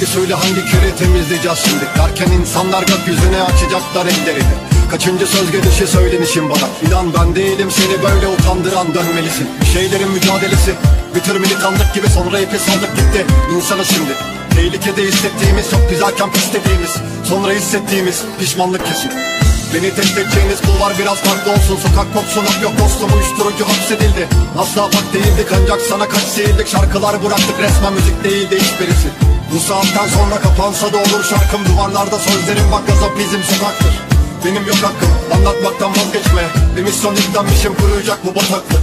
Hangi suyla hangi küre temizleyeceğiz şimdi? Derken insanlar gökyüzüne açacaklar ellerini Kaçıncı söz gelişi söylenişim bana? İnan ben değilim seni böyle utandıran dönmelisin. Bir şeylerin mücadelesi Bir tür militanlık gibi sonra ipi saldık gitti. İnsanı şimdi. Tehlikede hissettiğimiz çok güzelken pis dediğimiz Sonra hissettiğimiz pişmanlık kesin. Beni test edeceğiniz kullar biraz farklı olsun. Sokak kopsun hap yok dostum uyuşturucu hapsedildi. Asla bak değildik ancak sana kaç seyirdik Şarkılar bıraktık. Resmen müzik değildi hiçbirisi Bu saatten sonra kapansa da olur şarkım. Duvarlarda sözlerim bak gazap bizim sokaktır Benim yok hakkım anlatmaktan vazgeçme. Bir misyon yüklenmişim kuruyacak bu bataklık.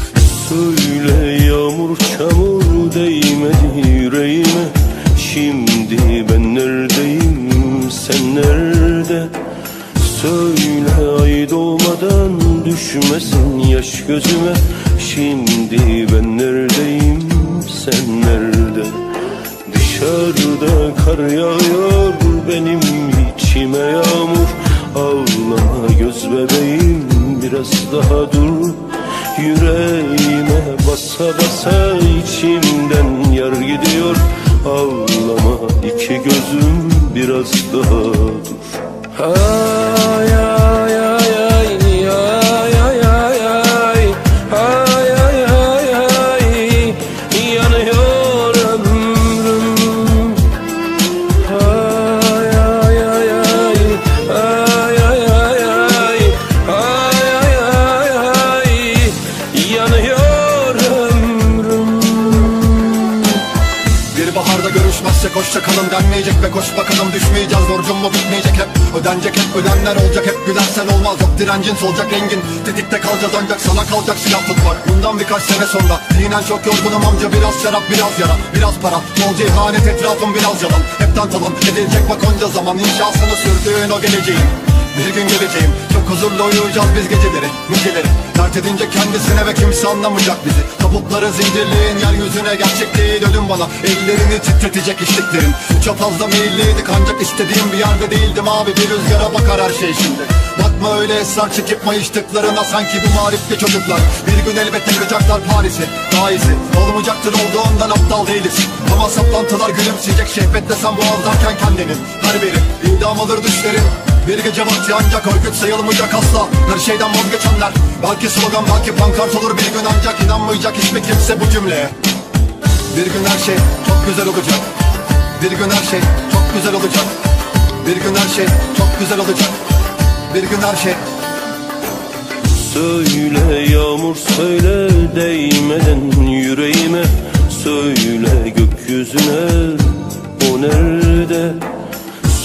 Söyle yağmur çamur değmedi yüreğime. Şimdi ben neredeyim sen nerede? Söyle ay doğmadan düşmesin yaş gözüme. Şimdi ben neredeyim bebeğim biraz daha dur. Yüreğime basa basa içimden yar gidiyor. Ağlama iki gözüm biraz daha dur. Ay hoşça kalın denmeyecek ve koş bakalım. Düşmeyeceğiz Borcum mu bitmeyecek hep? Ödenecek hep ödenler olacak hep. Gülersen olmaz yok direncin solacak rengin. Tetikte kalacağız ancak sana kalacak silah tutmak Bundan birkaç sene sonra zihnen çok yorgunum amca. Biraz şarap biraz yara biraz para. Bolca ihanet etrafım biraz yalan. Hepten talan edilecek bak onca zaman. İnşasını sürdüğün o geleceğin bir gün geleceğim. Çok huzurlu uyuyacağız biz geceleri Niceleri Dert edince kendisine ve kimse anlamayacak bizi. Tabutları zincirleyin yeryüzüne gerçek değil ölüm bana. Ellerini titretecek içliklerin Çok fazla meyilliydik ancak istediğim bir yerde değildim abi. Bir rüzgara bakar her şey şimdi. Bakma öyle esrar çekip mayıştıklarına Sanki bu marifli çocuklar. Bir gün elbette yakacaklar Paris'i Daha iyisi olmayacaktır olduğundan aptal değiliz. Ama saplantılar gülümseyecek şehvet desem boğazlarken kendini. Her biri idam alır düşlerin bir gece vakti ancak örgüt sayılmayacak asla. Her şeyden vazgeçenler Belki slogan belki pankart olur. Bir gün ancak inanmayacak hiçbir kimse bu cümleye. Bir gün her şey çok güzel olacak. Bir gün her şey çok güzel olacak. Bir gün her şey çok güzel olacak. Bir gün her şey. Söyle yağmur söyle değmeden yüreğime. Söyle gökyüzüne o nerede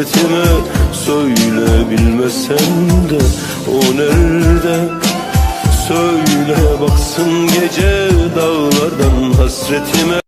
hasretime Söyle bilmesen de o nerede? Söyle baksın gece dağlardan hasretime